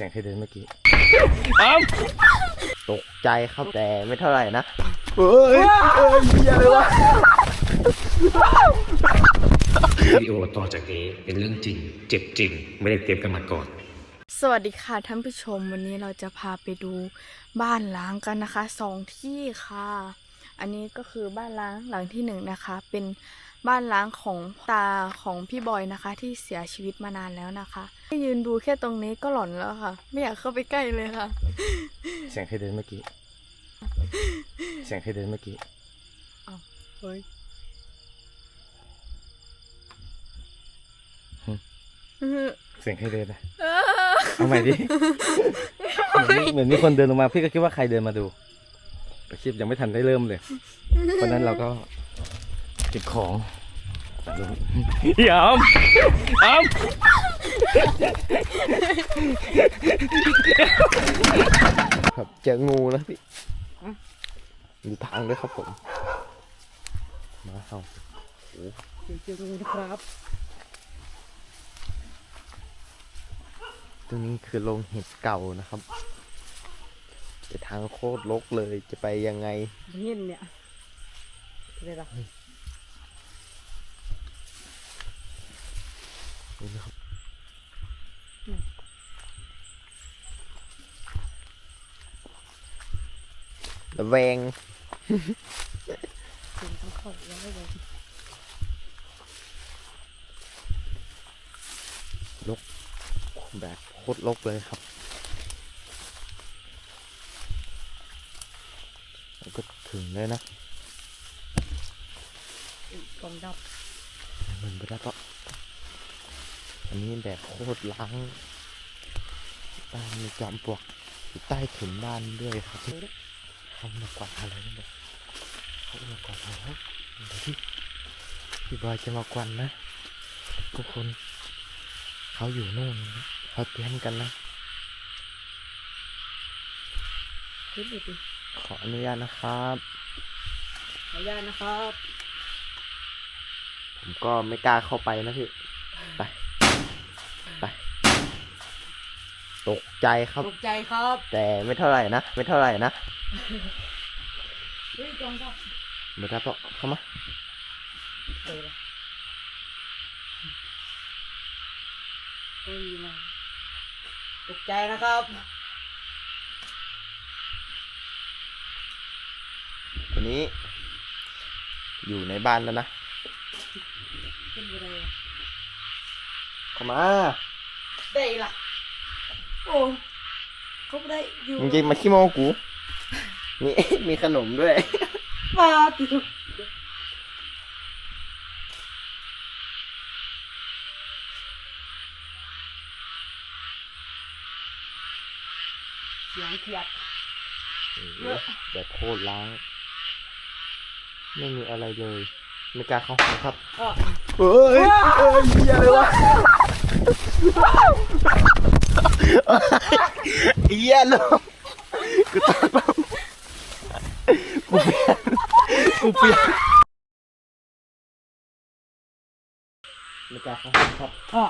สียงใครเดินเมื่อกี้อ้าวตกใจครับแต่ไม่เท่าไหร่นะเฮ้ยเฮ้ยเหี้ยเลยวะวิดีโอต่อจากนี้เป็นเรื่องจริง เจ็บจริง ไม่ได้เตรียมกันมาก่อน สวัสดีค่ะท่านผู้ชมวันนี้เราจะพาไปดูบ้านล้างกันนะคะสองที่ค่ะ อันนี้ก็คือบ้านล้างหลังที่หนึ่งนะคะ เป็นบ้านล้างของตาของพี่บอยนะคะ ที่เสียชีวิตมานานแล้วนะคะ ยืนดูแค่ตรงนี้ก็หลอนแล้วค่ะ ไม่อยากเข้าไปใกล้เลยค่ะ เสียงใครเดินเมื่อกี้ เสียงใครเดินเมื่อกี้เฮ้ยเสียงใครเดินนะเอาใหม่ดิเหมือนเหมือนมีคนเดินลงมาพี่ก็คิดว่าใครเดินมาดูแต่คลิปยังไม่ทันได้เริ่มเลยเพราะฉะนั้นเราก็เก็บของลงยอมอ้าว ครับเจองูนะพี่ดูทางด้วยครับผม มาเข้าเจองูนะครับ ตรงนี้คือโรงเห็ดเก่านะครับจะทางโคตรลกเลยจะไปยังไงเห็นเนี่ยเลยล่ะนี่นะครับ ระแวงต้องเข้ายังไม่เลยแบบโคตรลกเลยครับแล้วก็ถึงเลยนะกองดับมันไม่ได้ก็อันนี้แบบโคตรล้างบ้านมีจอมปลวกอยู่ใต้ถุนบ้านด้วยครับ เขามากวาดอะไรนั่นเลยเขามากวาดอะไรเดี๋ยวที่พี่บอยจะมากวนนะทุกคน เขาอยู่นู่นนะเขาเตรียมกันนะขึ้นไปดิขออนุญาตนะครับขออนุญาตนะครับ ผมก็ไม่กล้าเข้าไปนะพี่ไปไปตกใจครับ ตกใจครับ แต่ไม่เท่าไหร่นะ ไม่เท่าไหร่นะ เฮ้ยกองดับไม่ได้ปะเข้ามาเลยล่ะเฮ้ยนะตกใจนะครับวันนี้ อยู่ในบ้านแล้วนะขึ้นไปเลยเข้ามา ได้ล่ะโอ้เขาไม่ได้อยู่ มึงจะมาขี้โมกู นี่มีขนมด้วยมาติดเสียงเขียดเยอะแบบโคตรล้างไม่มีอะไรเลยไม่กล้าเข้าห้องครับอะเฮ้ยเฮ้ยเหี้ยเลยวะเหี้ยเลยกูตายเปล่ากูเปลี่ยน กูเปลี่ยนไม่กล้า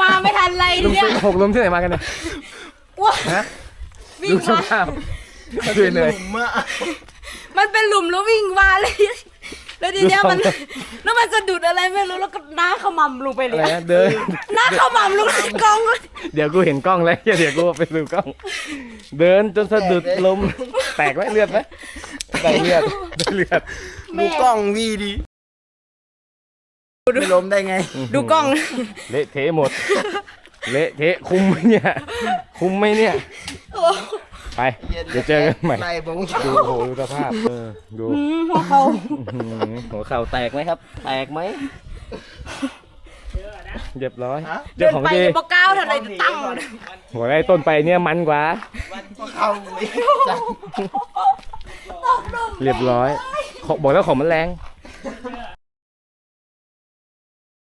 ม่อยู่นะเฮ้ยไอ้เนยเป็นไงดูพี่วิ่งมาไม่ทันไรลุมเนี่ยหกลุมที่ไหนมากันเนี่ยว้าฮะวิ่งดูสมา ภาพคือเหนื่อยมันเป็นหลุมแล้ววิ่งมาเลย แล้วทีเนี้ยมันดูสภาพแล้วมันสะดุดอะไรไม่รู้แล้วก็น้าขมำลงไปเลอะยไรนะเดินน้าขมำลงในกองเลยเดี๋ยวกูเห็นกล้องแล้วเดี๋ยวกูไปดูกล้อง เดินจนสะดุดลมแตกไหมเลือดไหมแตกเลือดได้เลือด ดูกล้องวีดี ไม่ล้มได้ไง ดูกล้อง เละเทะหมด เละเทะคุมไหมเนี่ย คุมไหมเนี่ย ไปเดี๋ยวเจอกันใหม่ดูโอ้โหดูสภาพเออดูอืมหัวเขาอื้อหือหัวเข่าแตกไหมครับ แตกไหมเรียบร้อยเจ้าเดินของไปดีปะก้าวทำไมจะตั้งหัวไอ้ต้นไปเนี่ยมันกว่าเรียบร้อยของบอกแล้วของมันแรง